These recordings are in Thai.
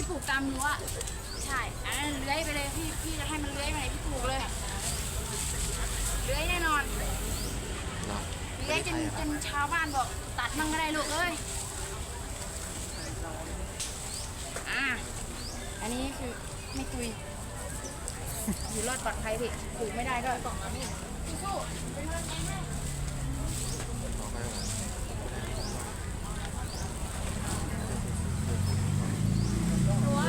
ที่ปลูกตามรั้วใช่อันนั้นเลื้อยไปเลยพี่พี่จะให้มันเลื้อยไปไหนพี่ปลูกเลยเลื้อยแน่นอนเนาะเลื้อยจนจนชาวบ้านบอก ตัดมั่งก็ได้ลูกเอ้ยอ่าอันนี้คือไม่คุยอยู่รอดปลอดภัยพี่ปลูกไม่ได้ก็ส่งมาพี่สู้ๆเป็นกำลังใจให้ ต่อไปว่า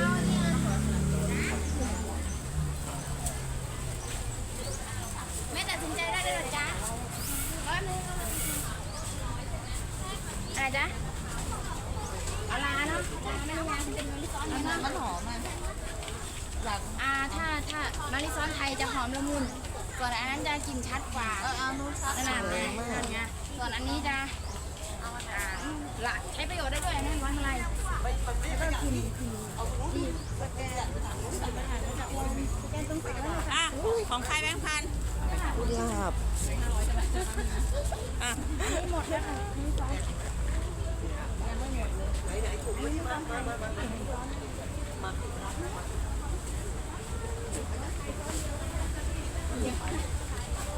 ไม่ตัดสินใจได้เลยเหรอจ๊ะร้อยหนึง อะไรจ๊ะเอาลาเนาะลาไม่ลาเป็นมะลิซ้อนอันนั้นมันหอมอะอยากอ่าถ้าถ้ามะลิซ้อนไทยจะหอมละมุนส่วนอันนั้นจะกลิ่นชัดกว่าเออเอานู้นชัดขนาดเลยนั่นไงส่วนอันนี้จะอ่าละใช้ประโยชน์ได้ด้วยอันนั่นวันอะไรอะของใครแบงค์พันลาบอะไม่หมดแล้วค่ะนี่ซ้อน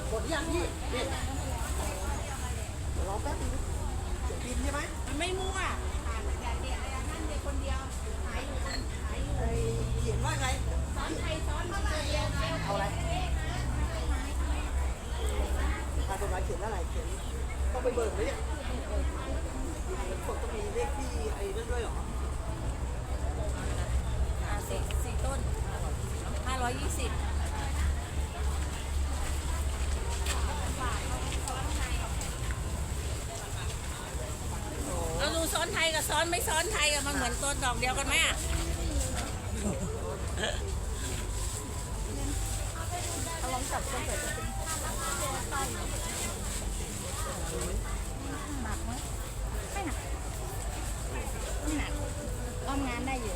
หมดยังพี่เด็กรอแป๊บนึงกินใช่ไหมมันไม่มั่วไอ้เขียนว่าไงเอาอะไรทางกฎหมายเขียนอะไรเขียนต้องไปเบิกไหมเนี่ยมันต้องมีเลขที่ไอ้นั่นด้วยเหรอ สี่สี่ต้นห้าร้อยยี่สิบเราดูซ้อนไทยกับซ้อนไม่ซ้อนไทยอะมันเหมือนต้นดอกเดียวกันไหมอะหนักไหมไม่หนักไม่หนักอ้อมงานได้อยู่